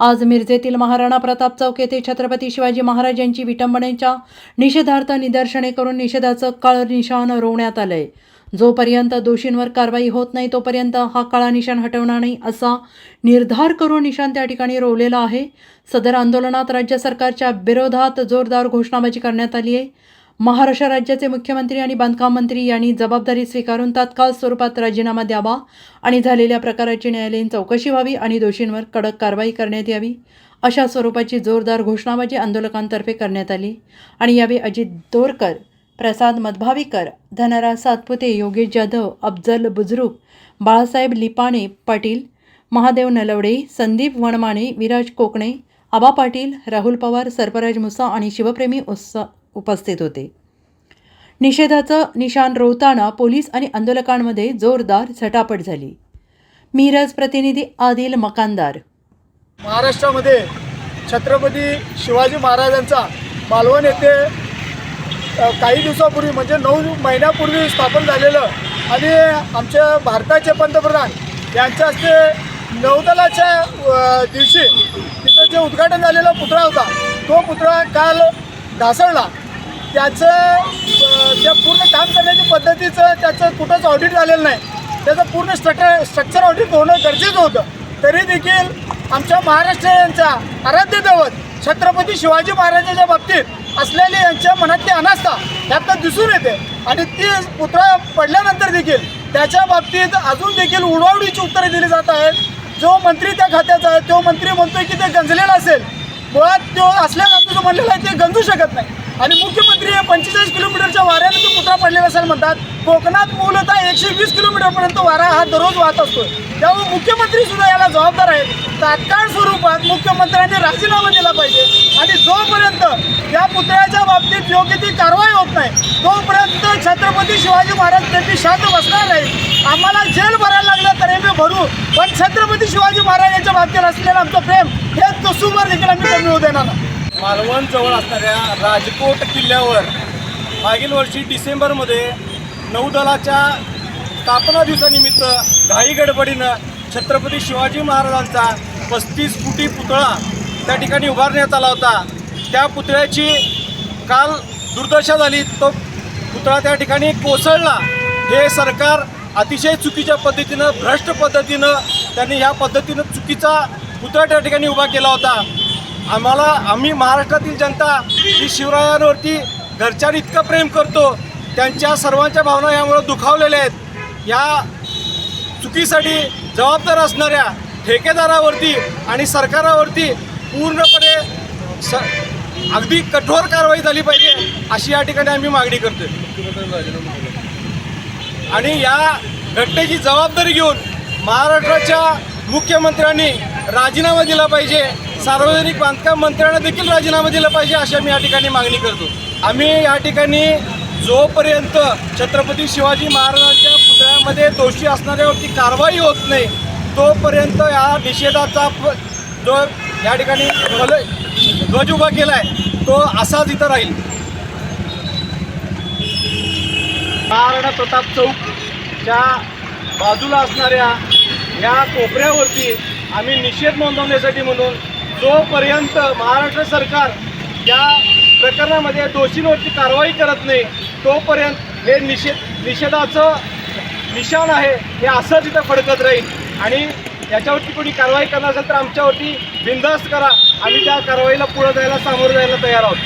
आज मिरजेतील महाराणा प्रताप चौक येथे छत्रपती शिवाजी महाराज यांची विटंबनेच्या निषेधार्थ निदर्शने करून निषेधाचं काळ निशाण रोवण्यात आलंय. जोपर्यंत दोषींवर कारवाई होत नाही तोपर्यंत हा काळा निशाण हटवणार नाही असा निर्धार करून निशाण त्या ठिकाणी रोवलेला आहे. सदर आंदोलनात राज्य सरकारच्या विरोधात जोरदार घोषणाबाजी करण्यात आली आहे. महाराष्ट्र राज्याचे मुख्यमंत्री आणि बांधकाम मंत्री यांनी जबाबदारी स्वीकारून तात्काळ स्वरूपात राजीनामा द्यावा आणि झालेल्या प्रकाराची न्यायालयीन चौकशी व्हावी आणि दोषींवर कडक कारवाई करण्यात यावी अशा स्वरूपाची जोरदार घोषणाबाजी आंदोलकांतर्फे करण्यात आली. आणि यावेळी अजित दोरकर प्रसाद मधभावीकर धनराज सातपुते योगेश जाधव अफजल बुजरुक बाळासाहेब लिपाणे पाटील महादेव नलवडे संदीप वणमाने विराज कोकणे आबा पाटील राहुल पवार सर्पराज मुसा आणि शिवप्रेमी उत्सा उपस्थित होते. निषेधाचं निशाण रोवताना पोलीस आणि आंदोलकांमध्ये जोरदार झटापट झाली. मिरज प्रतिनिधी आदिल मकानदार. महाराष्ट्रामध्ये छत्रपती शिवाजी महाराजांचा मालवण येथे काही दिवसापूर्वी म्हणजे नऊ महिन्यापूर्वी स्थापन झालेलं आणि आमच्या भारताचे पंतप्रधान यांच्या हस्ते नौदलाच्या दिवशी तिथं जे उद्घाटन झालेला पुतळा होता तो पुतळा काल ढासळला. त्याचं त्या पूर्ण काम करण्याच्या पद्धतीचं त्याचं कुठंच ऑडिट झालेलं नाही. त्याचं पूर्ण स्ट्रक्चर स्ट्रक्चर ऑडिट होणं गरजेचं होतं. तरी देखील आमच्या महाराष्ट्रीयांचा आराध्य दैवत छत्रपती शिवाजी महाराजांच्या बाबतीत असलेली यांच्या मनातली अनास्था यातनं दिसून येते. आणि ती पुतळा पडल्यानंतर देखील त्याच्या बाबतीत अजून देखील उडवडीची उत्तरे दिली जात आहेत. जो मंत्री त्या खात्याचा आहे तो मंत्री म्हणतोय की ते गंजलेला असेल. मुळात तो असल्या जो म्हणलेला आहे ते गंजू शकत नाही. आणि मुख्यमंत्री हे पंचेचाळीस किलोमीटरच्या वाऱ्याने तो पुतळा पडलेला असेल म्हणतात. कोकणात मूलतः एकशे वीस किलोमीटरपर्यंत वारा हा दररोज वाहत असतो त्यामुळे मुख्यमंत्री सुद्धा याला जबाबदार आहेत. तात्काळ स्वरूपात मुख्यमंत्र्यांनी राजीनामा दिला पाहिजे. आणि जोपर्यंत या पुतळ्याच्या बाबतीत योग्य ती कारवाई होत नाही तोपर्यंत छत्रपती शिवाजी महाराज त्यांची शांत बसणार नाही आम्हाला जेल भरायला लागलं तरी मी भरू पण छत्रपती शिवाजी महाराज यांच्या बाबतीत असलेलं आमचं प्रेम हे दसूवर देखील आम्ही कमी होऊ देणार मालवणजवळ असणाऱ्या राजकोट किल्ल्यावर मागील वर्षी डिसेंबरमध्ये नौदलाच्या स्थापना दिवसानिमित्त घाई गडबडीनं छत्रपती शिवाजी महाराजांचा पस्तीस फुटी पुतळा त्या ठिकाणी उभारण्यात आला होता. त्या पुतळ्याची काल दुर्दशा झाली. तो पुतळा त्या ठिकाणी कोसळला. हे सरकार अतिशय चुकीच्या पद्धतीनं भ्रष्ट पद्धतीनं त्यांनी ह्या पद्धतीनं चुकीचा पुतळा त्या ठिकाणी उभा केला होता. आम्हाला आम्ही महाराष्ट्रातील जनता ही शिवरायांवरती घरच्यावर इतकं प्रेम करतो त्यांच्या सर्वांच्या भावना यामुळे दुखावलेल्या आहेत. या चुकीसाठी जबाबदार असणाऱ्या ठेकेदारावरती आणि सरकारावरती पूर्णपणे स अगदी कठोर कारवाई झाली पाहिजे अशी या ठिकाणी आम्ही मागणी करतो आणि या घटनेची जबाबदारी घेऊन महाराष्ट्राच्या मुख्यमंत्र्यांनी राजीनामा दिला पाहिजे सार्वजनिक बांधकाम मंत्र्यांना देखील राजीनामा दिला पाहिजे अशी आम्ही या ठिकाणी मागणी करतो. आम्ही या ठिकाणी जोपर्यंत छत्रपती शिवाजी महाराजांच्या पुतळ्यामध्ये दोषी असणाऱ्यावरती कारवाई होत नाही तोपर्यंत या निषेधाचा जो या ठिकाणी ध्वज उभा केला आहे तो असाच इथं राहील. महाराणा प्रताप चौकच्या बाजूला असणाऱ्या या कोपऱ्यावरती आम्ही निषेध नोंदवण्यासाठी म्हणून जोपर्यंत महाराष्ट्र सरकार या प्रकरणामध्ये दोषींवरती कारवाई करत नाही तोपर्यंत हे निषेध निषेधाचं निशाण आहे हे असं तिथं फडकत राहील. आणि याच्यावरती कोणी कारवाई करणार असेल तर आमच्यावरती बिंदास्त करा. आम्ही त्या कारवाईला पुढं जायला सामोरं जायला तयार आहोत.